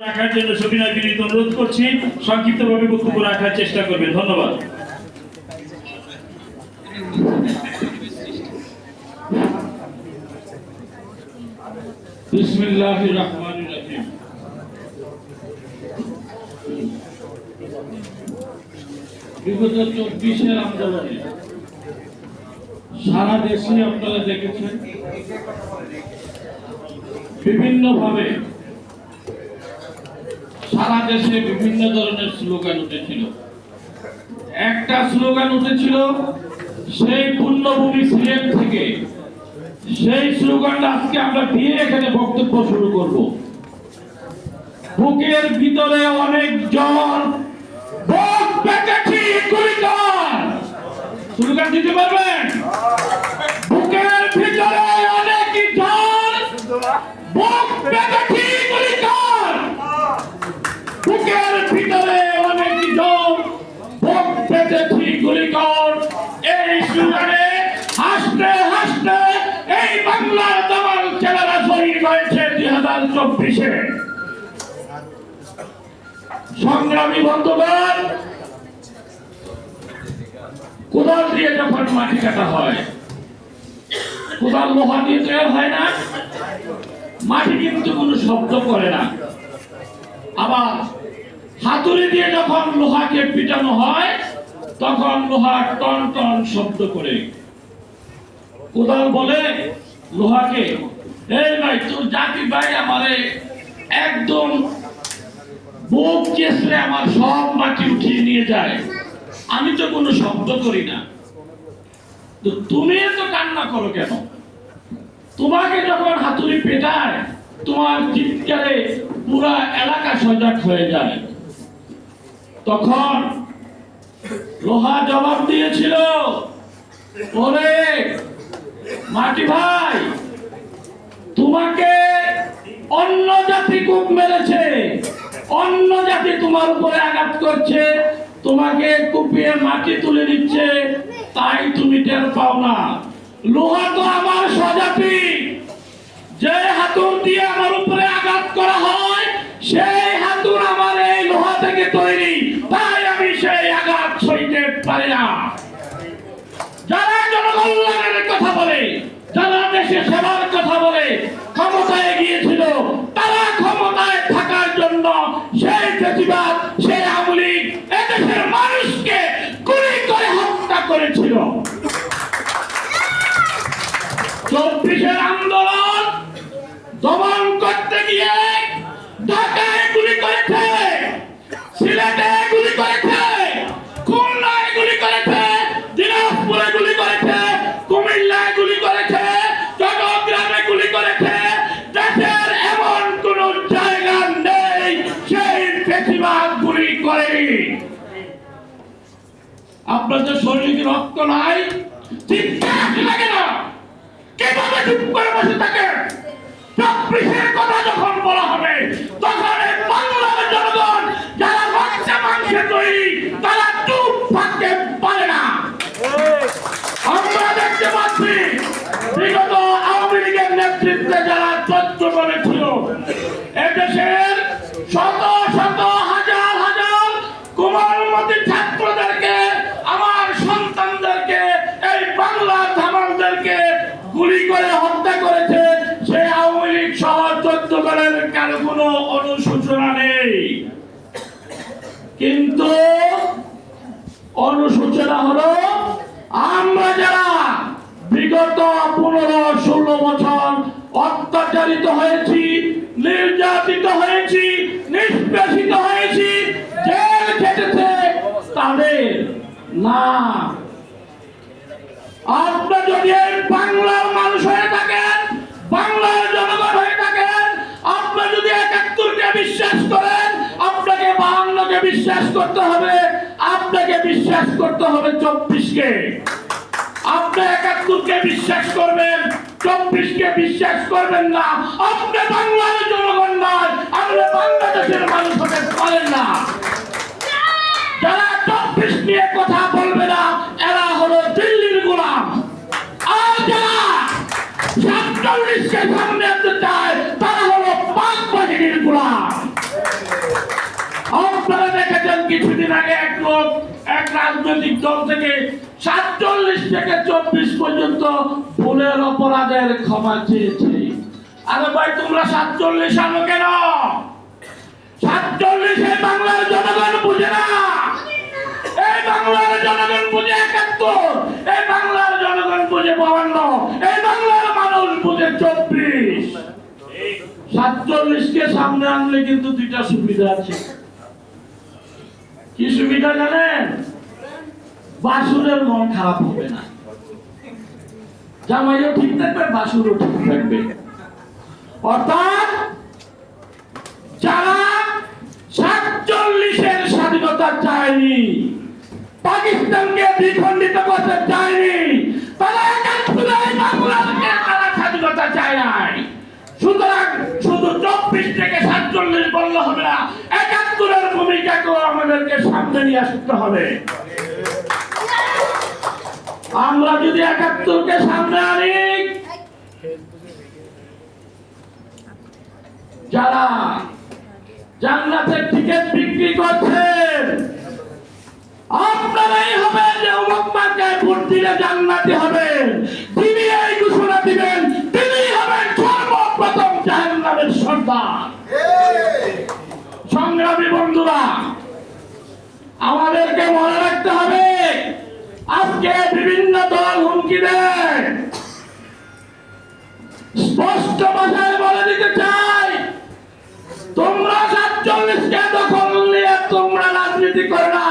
রাখার জন্য সবিনয় বিনীত অনুরোধ করছি, সংক্ষিপ্তভাবে বক্তব্য রাখার চেষ্টা করবেন। ধন্যবাদ। বিসমিল্লাহ রহমান রহিম। বিগত চব্বিশের আন্দোলনে সারা দেশে আপনারা দেখেছেন। বিভিন্ন ভাবে সারা দেশে বিভিন্ন ধরনের স্লোগান উঠেছিল। একটা স্লোগান উঠেছিল, সেই পুণ্যভূমি সিলেট থেকে। সেই স্লোগানটা আজকে আমরা দিয়ে এখানে বক্তব্য শুরু করব। বুকের ভিতরে অনেক গুলিকর। স্লোগান দিতে পারবেন? বুকের ভিতরে অনেক বুক চব্বিশে সংগ্রামী বন্ধুগণ, কোদাল দিয়ে যখন মাটি কাটা হয়, কোদাল লোহা দিয়ে তৈরি হয় না, মাটি কিন্তু কোনো শব্দ করে না। আবার হাতুড়ি দিয়ে যখন লোহাকে পিটানো হয়, তখন লোহা টন টন শব্দ করে। কোদাল বলে লোহাকে। এই ভাই, তোর জাতি ভাই আমারে একদম বুক চেসলে আমার সব মাটি উঠিয়ে নিয়ে যায়। আমি তো কোনো শব্দ করি না। তো তুমি এত কান্না করো কেন? তোমাকে যখন হাতুড়ি পেটায়, তোমার চিৎকারে পুরা এলাকা সজাগ হয়ে যায়। তখন লোহা জবাব দিয়েছিল মাটি ভাই, তোমাকে অন্য জাতি খুব মেরেছে, অন্য জাতি তোমার উপরে আঘাত করছে, তোমাকে কুপিয়ে মাটি তুলে দিচ্ছে, তাই তুমি টের পাও না। লোহা তো আমার স্বজাতি, যে হাতুর দিয়ে আমার উপরে আঘাত করা হয়, সেই হাতুর আমার এই লোহা থেকে তৈরি তাই আমি সেই আঘাত সইতে পারি না যারা কথা বলে, যারা দেশে সেবার কথা বলে, ক্ষমতায় গিয়েছিল, তারা ক্ষমতায় থাকার জন্য সেই প্রতিবাদ, সেই আমলিক এদেশের মানুষকে গুলি করে হত্যা করেছিল। চব্বিশের আন্দোলন দমন করতে গিয়ে ঢাকায় আপনাদের শরীরে কি রক্ত নাই লাগে না। চুপ করে বসে চব্বিশের কথা যখন বলা হবে, তখন এই বাংলার জনগণ, যারা রক্তে মাংসে তৈরি, তারা চুপ থাকতে পারে না। আমরা দেখতে পাচ্ছি, বিগত আওয়ামী লীগের নেতৃত্বে হলো, আমরা যারা বিগত পনেরো, ষোলো বছর অত্যাচারিত হয়েছি, নির্যাতিত হয়েছি, নিষ্পেষিত হয়েছি, জেল খেটেছে, তাদের না। আপনার যদি বাংলার মানুষ হয়ে থাকেন, বাংলার জনগণ হয়ে থাকেন, আপনার যদি একাত্তরকে বিশ্বাস করেন, আপনাকে বাহান্নকে বিশ্বাস করতে হবে। আপনাকে বিশ্বাস করতে হবে চব্বিশকে। আপনি একাত্তরকে বিশ্বাস করবেন, চব্বিশকে বিশ্বাস করবেন না। আপনি বাংলার জনগণ নয়, আপনি বাংলাদেশের মানুষ হতে পারেন না। যারা চব্বিশ নিয়ে কথা বলবে না, এরা হলো দিল্লির গোলাম। আর যারা সাতচল্লিশকে সামনে আনতে চায়, তারা হলো পাক বাহিনীর গোলাম। কিছুদিন আগে এক লোক, এক রাজনৈতিক দল থেকে সাতচল্লিশ থেকে চব্বিশ পর্যন্ত ভুলের অপরাধের ক্ষমা চেয়েছে। আরে ভাই, তোমরা সাতচল্লিশ আনো কেন? সাতচল্লিশে বাংলার জনগণ বুঝে না। এই বাংলার জনগণ বুঝে একাত্তর। এই বাংলার জনগণ বুঝে বাউান্ন। এই বাংলার মানুষ বুঝে চব্বিশ। সাতচল্লিশকে সামনে আনলে কিন্তু দুইটা সুবিধা আছে। কি সুবিধা জানেন? বাসুরের মন খারাপ হবে না। জামাইও ঠিক থাকবে, বাসুরও ঠিক থাকবে। অর্থাৎ যারা সাতচল্লিশের স্বাধীনতা চায়নি, পাকিস্তানকে দ্বিখণ্ডিত করতে চায়নি, তারা বাংলাদেশকে তারা স্বাধীনতা চায় নাই। আমাদেরকে সামনে নিয়ে আসতে হবে। আমরা যদি একাত্তরকে সামনে আনি, যারা জান্নাতের টিকিট বিক্রি করছেন আপনারাই হবে যে মার্কায় ভোট দিলে জান্নাতি হবেন মনে রাখতে হবে, আজকে বিভিন্ন দল হুমকি দেয়। স্পষ্ট ভাষায় বলে দিতে চাই, তোমরা সাতচল্লিশকে দখল নিয়ে তোমরা রাজনীতি করো না,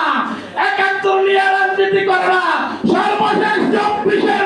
একাত্তর নিয়ে রাজনীতি করো না, সর্বশেষ চব্বিশের